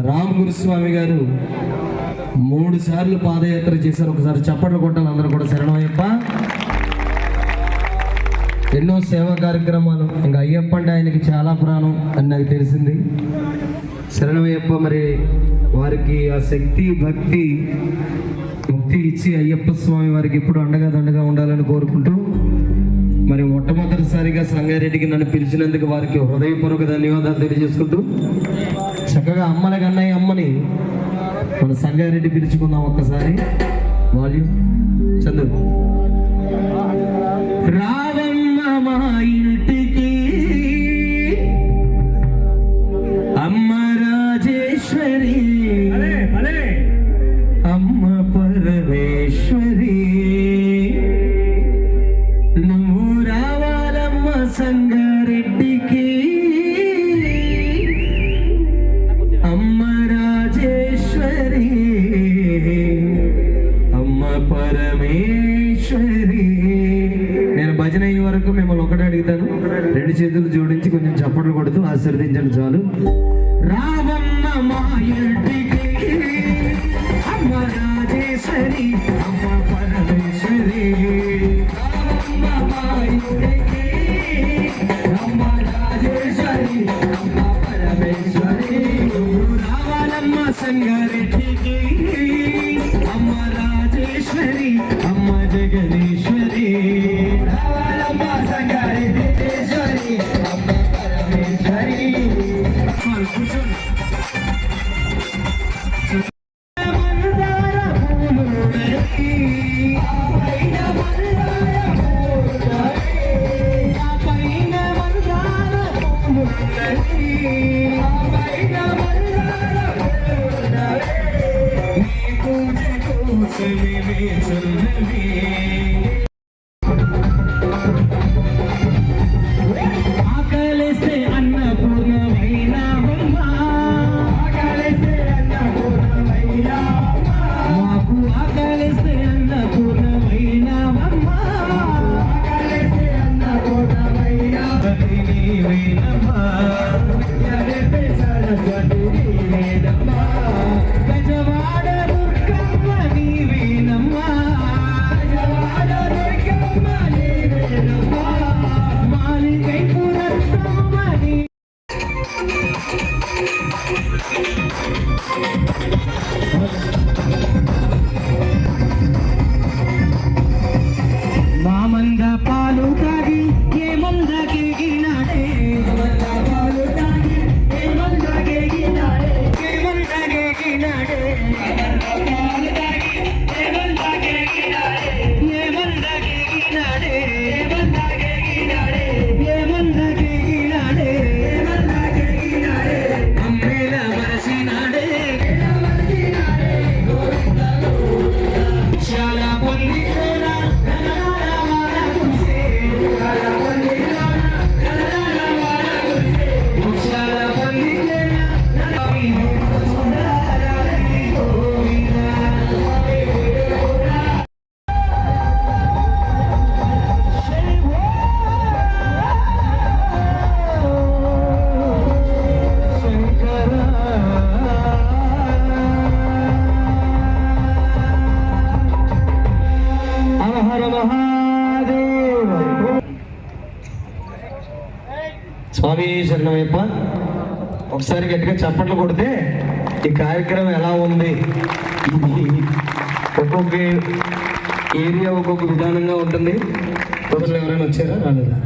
రామగురుస్వామి గారు మూడు సార్లు పాదయాత్ర చేశారు. ఒకసారి చప్పట్లు కొట్టాలి అందరూ కూడా శరణమయ్యప్ప. ఎన్నో సేవా కార్యక్రమాలు. ఇంకా అయ్యప్ప అంటే ఆయనకి చాలా ప్రాణం అని నాకు తెలిసింది. శరణమయ్యప్ప మరి వారికి ఆ శక్తి భక్తి ముక్తి ఇచ్చి అయ్యప్ప స్వామి వారికి ఎప్పుడు అండగా దండగా ఉండాలని కోరుకుంటూ మరి మొట్టమొదటిసారిగా సంగారెడ్డికి నన్ను పిలిచినందుకు వారికి హృదయపూర్వక ధన్యవాదాలు తెలియజేసుకుంటూ చక్కగా అమ్మల కన్నయ్య అమ్మని మన సంగారెడ్డి పిలుచుకుందాం ఒక్కసారి. వాల్యూమ్. చంద్రు రావమ్మ మా ఇంటికి అమ్మ రాజేశ్వరి. అమ్మ పరమేశ్వరి. సంగారెడ్డికి అమ్మ రాజేశ్వరి అమ్మ పరమేశ్వరి. నేను భజన అయ్యే వరకు మిమ్మల్ని ఒకటే అడుగుతాను. రెండు చేతులు జోడించి కొంచెం చప్పట్లు కొడుతూ ఆశీర్వదించండి చాలు. రావమ్మ మా ఇంటికి అమ్మ రాజేశ్వరి అమ్మ Parameshwari. Sangare Sevimi sevimi Thank you. స్వామి శరణమయ్యప్ప ఒకసారి గట్టిగా చప్పట్లు కొడితే ఈ కార్యక్రమం ఎలా ఉంది? ఇది ఒక్కొక్క ఏరియా ఒక్కొక్క విధానంగా ఉంటుంది. ప్రజలు ఎవరైనా వచ్చారా? రాలేదా?